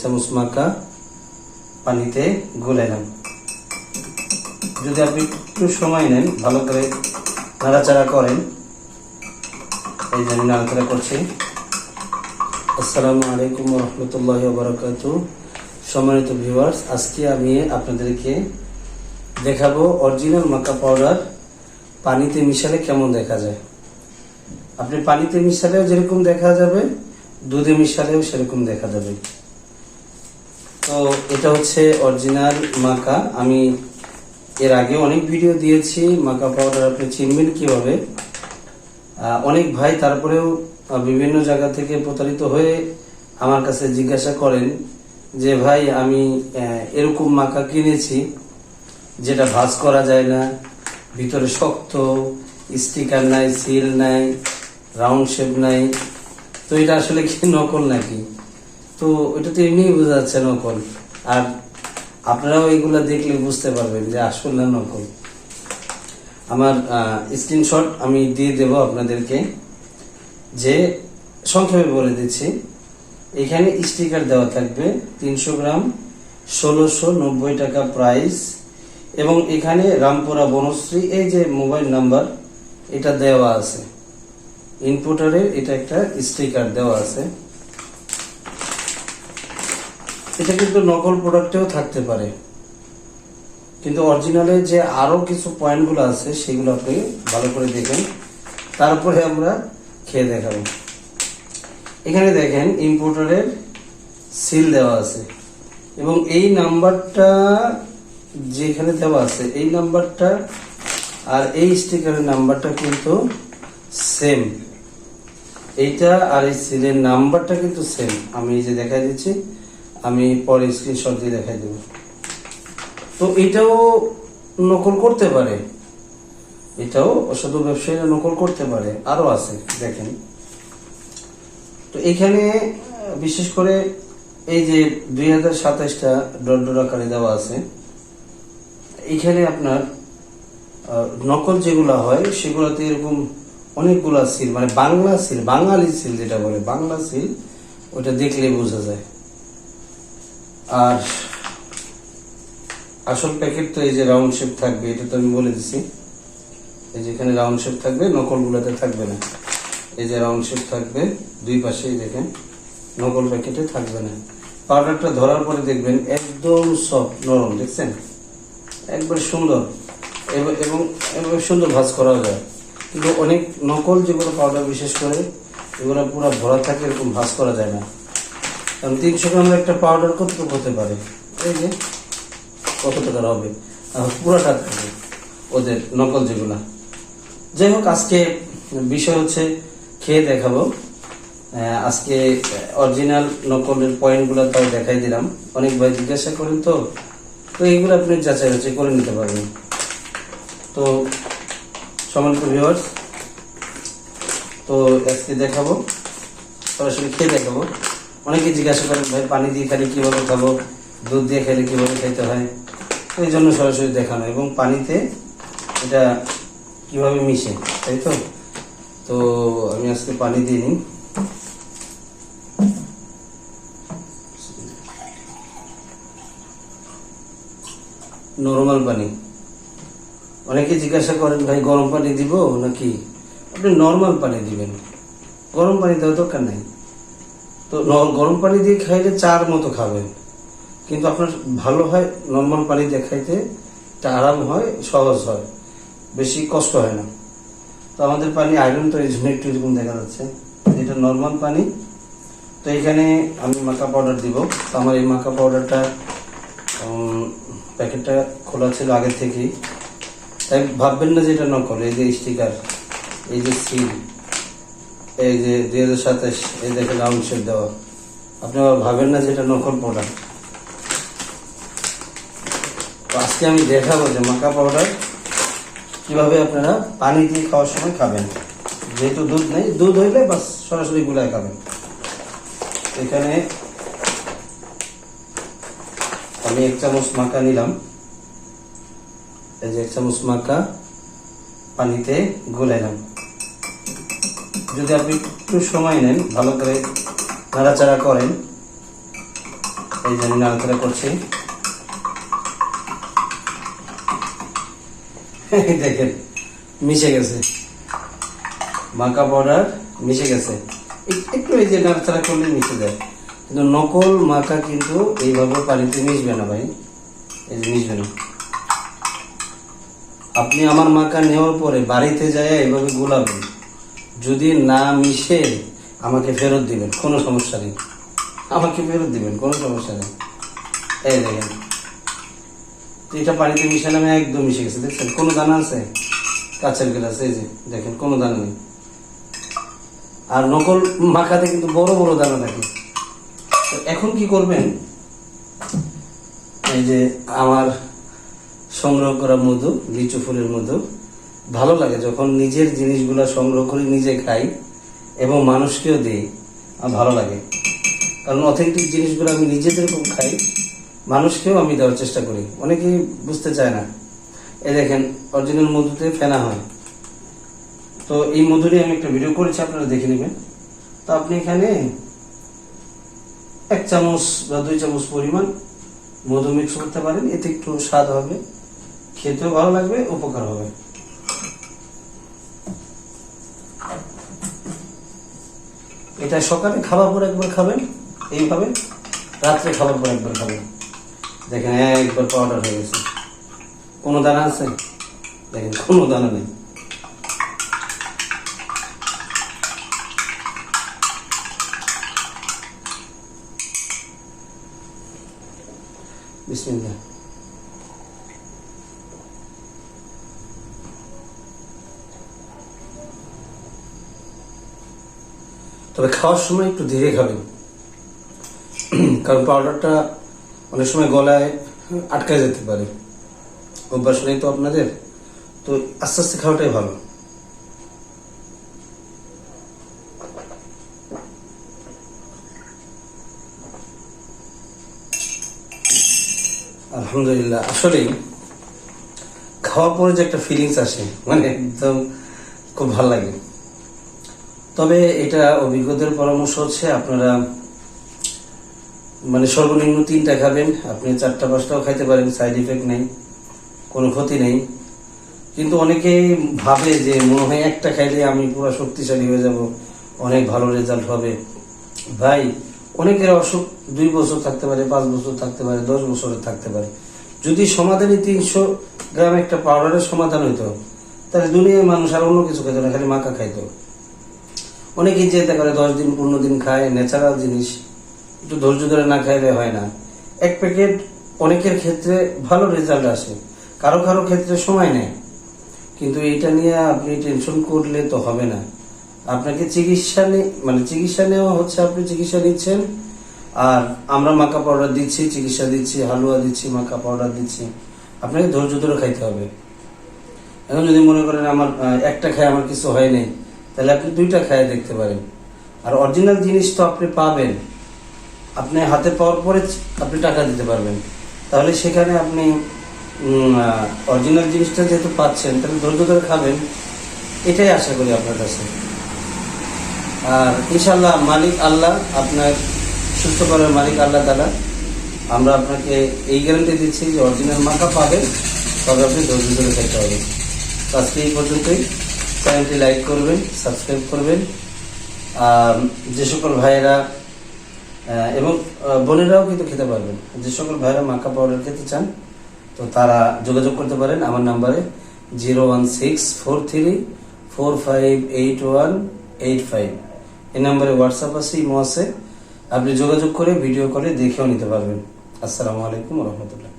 চামচ মাখা পানিতে গুলাইলাম যদি আপনি একটু সময় নেন, ভালো করে নাড়াচাড়া করেন। এই নাড়াচাড়া করছি। আসসালামু আলাইকুম রহমতুল্লাহ বারকাত সম্মানিত ভিউয়ার্স, আজকে আমি আপনাদেরকে দেখাবো অরিজিনাল মাকা পাউডার পানিতে মিশালে কেমন দেখা যায়। আপনি পানিতে মিশালেও যেরকম দেখা যাবে, দুধে মিশালেও সেরকম দেখা যাবে। তো এটা হচ্ছে অরিজিনাল মাকা। আমি এর আগে অনেক ভিডিও দিয়েছি, মাকা পাউডার আপনি চিনবেন কীভাবে। অনেক ভাই তারপরেও বিভিন্ন জায়গা থেকে প্রতারিত হয়ে আমার কাছে জিজ্ঞাসা করেন যে, ভাই, আমি এরকম মাকা কিনেছি যেটা ভাঁজ করা যায় না, ভিতরে শক্ত স্টিকার নাই সিল নাই রাউন্ড শেপ নাই। তো এটা আসলে কি নকল নাকি? তো এটা তো এমনিই বোঝা যাচ্ছে নকল। আর আপনারাও এগুলা দেখলে বুঝতে পারবেন যে আসল না নকল। আমার স্ক্রিনশট আমি দিয়ে দেব আপনাদেরকে, যে সংক্ষেপে বলে দিচ্ছি। এখানে স্টিকার দেওয়া থাকবে তিনশো গ্রাম, ষোলোশো নব্বই টাকা প্রাইস এবং এখানে রামপুরা বনশ্রী, এই যে মোবাইল নাম্বার এটা দেওয়া আছে। ইনপুটারের এটা একটা স্টিকার দেওয়া আছে। এটা কিন্তু নকল প্রোডাক্টেও থাকতে পারে। কিন্তু অরিজিনালে যে আরও কিছু পয়েন্টগুলো আছে, সেগুলো আপনি ভালো করে দেখেন। তারপরে আমরা খেয়ে দেখাবো। এখানে দেখেন ইম্পোর্টারের সিল দেওয়া আছে। এবং এই নাম্বারটা যেখানে দেওয়া আছে, এই নাম্বারটা আর এই স্টিকারের নাম্বারটা কিন্তু সেম এইটা আর এই সিলের নাম্বারটা কিন্তু সেম আমি এই যে দেখা দিচ্ছি আমি পরে স্ক্রিনশট দিয়ে দেখাই দেবো। তো এটাও নকল করতে পারে। এটাও অসাধু ব্যবসায়ীরা নকল করতে পারে। আরও আছে, দেখেন। তো এখানে, বিশেষ করে এই যে দুই হাজার সাতাশটা ডট আকারে দেওয়া আছে, এখানে আপনার নকল যেগুলো হয়, সেগুলোতে এরকম অনেকগুলা সিল মানে বাংলা সিল বাঙালি সিল যেটা বলে, বাংলা সিল ওটা দেখলে বোঝা যায়। আর আসল প্যাকেট তো এই যে রাউন্ড শেপ থাকবে, এটা তো আমি বলে দিছি। এই যে এখানে রাউন্ড শেপ থাকবে নকল গুলাতে থাকবে না। এই যে রাউন্ড শেপ থাকবে, দুই পাশেই দেখেন, নকল প্যাকেটে থাকবে না। পাউডারটা ধরার পরে দেখবেন একদম সফট নরম, দেখছেন? একবার সুন্দর। এব- এবং সুন্দর ভাজ করা যায়। কিন্তু অনেক নকল যেগুলো পাউডার বিশেষ করে, এগুলো পুরো ভরা থাকে, এরকম ভাজ করা যায় না। তিনশো গ্রামের একটা পাউডার কতটুকু হতে পারে? এই যে, কত টাকার হবে? পুরোটা থাকবে ওদের নকল যেগুলা। যাই হোক, আজকে বিষয় হচ্ছে খেয়ে দেখাবো। আজকে অরিজিনাল নকলের পয়েন্টগুলো তাও দেখাই দিলাম। অনেক ভাই জিজ্ঞাসা করেন তো তো এইগুলো আপনি যাচাই বাছাই করে নিতে পারবেন। তো, সম্মানিত ভিউয়ার্স তো আজকে দেখাবো, সরাসরি খেয়ে দেখাবো। অনেকে জিজ্ঞাসা করেন, ভাই, পানি দিয়ে খালি কীভাবে খাব? দুধ দিয়ে খেলে কীভাবে খেতে হয়? এই জন্য সরাসরি দেখানো এবং পানিতে এটা কীভাবে মিশে, তাই তো? তো আমি আজকে পানি দিয়ে নিই। নরমাল পানি। অনেকে জিজ্ঞাসা করেন, ভাই, গরম পানি দিব নাকি? আপনি নর্মাল পানি দিবেন। গরম পানি দেওয়ার দরকার নাই। তো গরম পানি দিয়ে খাইলে চার মতো খাবেন। কিন্তু আপনার ভালো হয় নর্মাল পানি দিয়ে খাইতে, এটা আরাম হয়, সহজ হয়। বেশি কষ্ট হয় না। তো আমাদের পানি আয়রন তো এই জন্য একটু এরকম দেখা যাচ্ছে। এটা নর্মাল পানি। তো এখানে আমি মাকা পাউডার দিব। তো আমার এই মাকা পাউডারটা প্যাকেটটা খোলা ছিল আগের থেকেই। তাই ভাববেন না যে এটা নকল, এই যে স্টিকার এই যে সিল এই যে দুই হাজার সাতাশ, এই দেখে রাউন্ড শেপ দেওয়া। আপনি আবার ভাবেন না যে এটা নকল প্রোডাক্ট আজকে আমি দেখাবো যে মাকা পাউডার কীভাবে আপনারা পানি দিয়ে খাওয়ার সময় খাবেন। যেহেতু দুধ নেই, দুধ হইলে বাস সরাসরি গুলায় খাবেন। এখানে আমি এক চামচ মাকা নিলাম। এই যে এক চামচ মাকা পানিতে গুলাইলাম। যদি আপনি একটু সময় নেন, ভালো করে নাড়াচাড়া করেন। এই যে আমি নাড়াচাড়া করছি। দেখেন, মিশে গেছে। মাকা পাউডার মিশে গেছে। এক- একটু এই যে নাড়াচাড়া করলে মিশে যায়। কিন্তু নকল মাকা কিন্তু এইভাবে পানিতে মিশবে না ভাই। এই যে মিশবে না। আপনি আমার মাকা নেওয়ার পরে বাড়িতে যায় এইভাবে গোলাবেন। যদি না মিশে আমাকে ফেরত দিবেন, কোনো সমস্যা নেই। আমাকে ফেরত দিবেন, কোনো সমস্যা নেই। এই দেখেন, এটা পানিতে মিশালাম একদম মিশে গেছে, দেখছেন? কোনো দানা আছে? কাঁচের গ্লাস, এই যে, দেখেন, কোনো দানা নেই। আর নকল মাখাতে কিন্তু বড় বড় দানা থাকে। তো এখন কি করবেন? এই যে আমার সংগ্রহ করা মধু, লিচু ফুলের মধু ভালো লাগে যখন নিজের জিনিসগুলো সংগ্রহ করে নিজে খাই এবং মানুষকেও দিই ভালো লাগে। কারণ অথেন্টিক জিনিসগুলো আমি নিজে যেরকম খাই, মানুষকেও আমি দেওয়ার চেষ্টা করি। অনেকেই বুঝতে চায় না। এ দেখেন অরিজিনাল মধুতে ফেনা হয়। তো এই মধু নিয়ে আমি একটা ভিডিও করেছি, আপনারা দেখে নেবেন। তো আপনি এখানে এক চামচ বা দুই চামচ পরিমাণ মধু মিক্স করতে পারেন। এতে একটু স্বাদ হবে, খেতেও ভালো লাগবে, উপকার হবে। এটা সকালে খাবার পর একবার খাবেন, এইভাবে রাত্রে খাবার পর একবার খাবেন। দেখেন একবার পাউডার হয়ে গেছে। কোনো দানা আছে? দেখেন, কোনো দানা নেই। বিসমিল্লাহ। তবে খাওয়ার সময় একটু ধীরে খাবেন। কারণ পাউডারটা অনেক সময় গলায় আটকে যেতে পারে। অভ্যাস নেই তো আপনাদের? তো আস্তে আস্তে খাওয়াটাই ভালো। আলহামদুলিল্লাহ। আসলেই খাওয়ার পরে যে একটা ফিলিংস আসে মানে একদম খুব ভালো লাগে। তবে এটা অভিজ্ঞদের পরামর্শ হচ্ছে আপনারা মানে সর্বনিম্ন তিনটা খাবেন। আপনি চারটা, পাঁচটাও খাইতে পারেন সাইড ইফেক্ট নেই, কোনো ক্ষতি নেই। কিন্তু অনেকেই ভাবে যে মনে হয় একটা খাইলে আমি পুরো শক্তিশালী হয়ে যাব, অনেক ভালো রেজাল্ট হবে। ভাই, অনেকের অসুখ দুই বছর থাকতে পারে, পাঁচ বছর থাকতে পারে, দশ বছরের থাকতে পারে। যদি সমাধানে তিনশো গ্রাম একটা পাউডারের সমাধান হইতো, তাহলে দুনিয়ার মানুষ আর অন্য কিছু খাইতো না, খালি মাকা খাইতো। অনেকেই যেতে করে দশ দিন, পনেরো দিন খায় ন্যাচারাল জিনিস। একটু ধৈর্য ধরে না খাইলে হয় না। এক প্যাকেট অনেকের ক্ষেত্রে ভালো রেজাল্ট আসে। কারও কারও ক্ষেত্রে সময় নেয়। কিন্তু এটা নিয়ে আপনি টেনশন করলে তো হবে না। আপনাকে চিকিৎসা মানে চিকিৎসা নেওয়া হচ্ছে, আপনি চিকিৎসা নিচ্ছেন। আর আমরা মাকা পাউডার দিচ্ছি, চিকিৎসা দিচ্ছি, হালুয়া দিচ্ছি মাকা পাউডার দিচ্ছি। আপনাকে ধৈর্য ধরে খাইতে হবে। এখন যদি মনে করেন আমার একটা খায়, আমার কিছু হয় নাই তাহলে আপনি দুইটা খায় দেখতে পারেন। আর অরিজিনাল জিনিস তো আপনি পাবেন। আপনি হাতে পাওয়ার পরে আপনি টাকা দিতে পারবেন। তাহলে সেখানে আপনি অরিজিনাল জিনিসটা যেহেতু পাচ্ছেন, তাহলে ধৈর্য ধরে খাবেন। এটাই আশা করি আপনার কাছে। আর ইনশাল্লাহ মালিক আল্লাহ আপনার সুস্থ করার মালিক আল্লাহ তালা আমরা আপনাকে এই গ্যারান্টি দিচ্ছি যে অরিজিনাল মাথা পাবেন, তবে আপনি ধৈর্য ধরে খেতে হবে। আজকে এই পর্যন্তই। চ্যানেলটি লাইক করবেন, সাবস্ক্রাইব করবেন। আর যে সকল ভাইয়েরা এবং বোনেরাও কিন্তু খেতে পারবেন। যে সকল ভাইয়েরা মাকা পাউডার খেতে চান, তো তারা যোগাযোগ করতে পারেন আমার নাম্বারে zero one six four three four five eight one eight five. এই নাম্বারে হোয়াটসঅ্যাপ আছে, ইমো আছে। আপনি যোগাযোগ করে ভিডিও করে দেখেও নিতে পারবেন। আসসালামু আলাইকুম রহমতুল্লাহ।